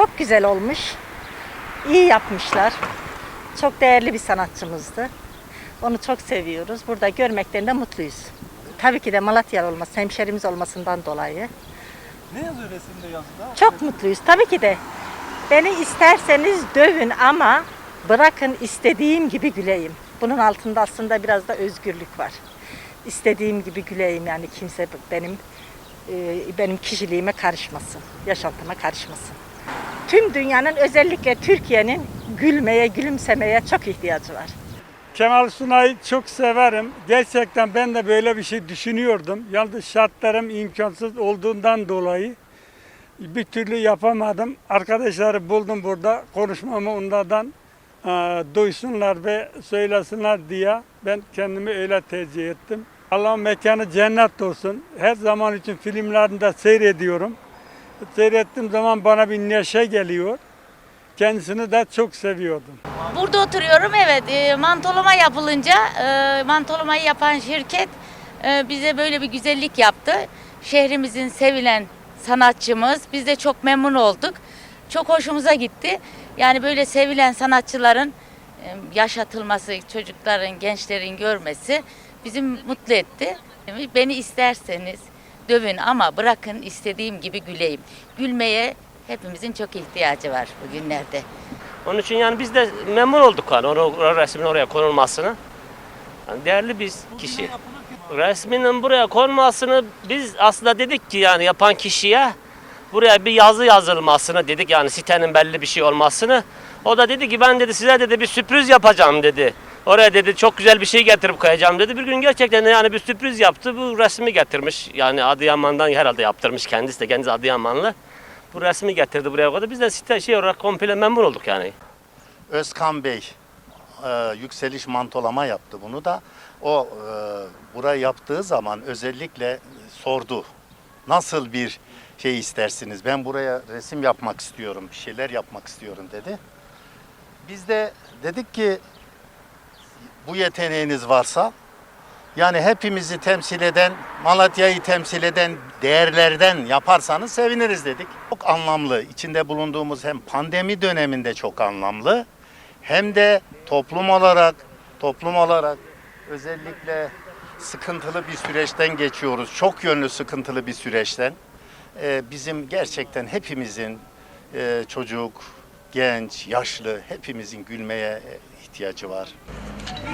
Çok güzel olmuş. İyi yapmışlar. Çok değerli bir sanatçımızdı. Onu çok seviyoruz. Burada görmekten de mutluyuz. Tabii ki de Malatyalı olması, hemşerimiz olmasından dolayı. Ne yazıyor resimde yazıda? Çok mutluyuz. Tabii ki de. Beni isterseniz dövün ama bırakın istediğim gibi güleyim. Bunun altında aslında biraz da özgürlük var. İstediğim gibi güleyim yani kimse benim e, benim kişiliğime karışmasın, yaşantıma karışmasın. Tüm dünyanın özellikle Türkiye'nin gülmeye, gülümsemeye çok ihtiyacı var. Kemal Sunay'ı çok severim. Gerçekten ben de böyle bir şey düşünüyordum. Yalnız şartlarım imkansız olduğundan dolayı bir türlü yapamadım. Arkadaşları buldum burada. Konuşmamı onlardan e, duysunlar ve söylesinler diye ben kendimi öyle tercih ettim. Allah'ın mekanı cennet olsun. Her zaman için filmlerinde seyrediyorum. Seyrettiğim zaman bana bir neşe geliyor. Kendisini de çok seviyordum. Burada oturuyorum evet e, mantolama yapılınca e, mantolamayı yapan şirket e, bize böyle bir güzellik yaptı. Şehrimizin sevilen sanatçımız biz de çok memnun olduk. Çok hoşumuza gitti. Yani böyle sevilen sanatçıların e, yaşatılması, çocukların, gençlerin görmesi bizi mutlu etti. Beni isterseniz dövün ama bırakın istediğim gibi güleyim. Gülmeye hepimizin çok ihtiyacı var bugünlerde. Onun için yani biz de memnun olduk yani o, o resmin oraya konulmasını. Yani değerli bir kişi. Resminin buraya konmasını biz aslında dedik ki yani yapan kişiye buraya bir yazı yazılmasını dedik yani sitenin belli bir şey olmasını. O da dedi ki ben dedi size dedi bir sürpriz yapacağım dedi. Oraya dedi çok güzel bir şey getirip koyacağım dedi. Bir gün gerçekten yani bir sürpriz yaptı. Bu resmi getirmiş. Yani Adıyaman'dan herhalde yaptırmış kendisi de kendisi Adıyamanlı. Bu resmi getirdi buraya kadar. Biz de site şey olarak komple memnun olduk yani. Özkan Bey e, yükseliş mantolama yaptı bunu da. O e, burayı yaptığı zaman özellikle sordu. Nasıl bir şey istersiniz? Ben buraya resim yapmak istiyorum, bir şeyler yapmak istiyorum dedi. Biz de dedik ki bu yeteneğiniz varsa yani hepimizi temsil eden, Malatya'yı temsil eden değerlerden yaparsanız seviniriz dedik. Çok anlamlı. İçinde bulunduğumuz hem pandemi döneminde çok anlamlı hem de toplum olarak toplum olarak özellikle sıkıntılı bir süreçten geçiyoruz. Çok yönlü sıkıntılı bir süreçten. Ee, bizim gerçekten hepimizin e, çocuk, genç, yaşlı hepimizin gülmeye e, ihtiyacı var.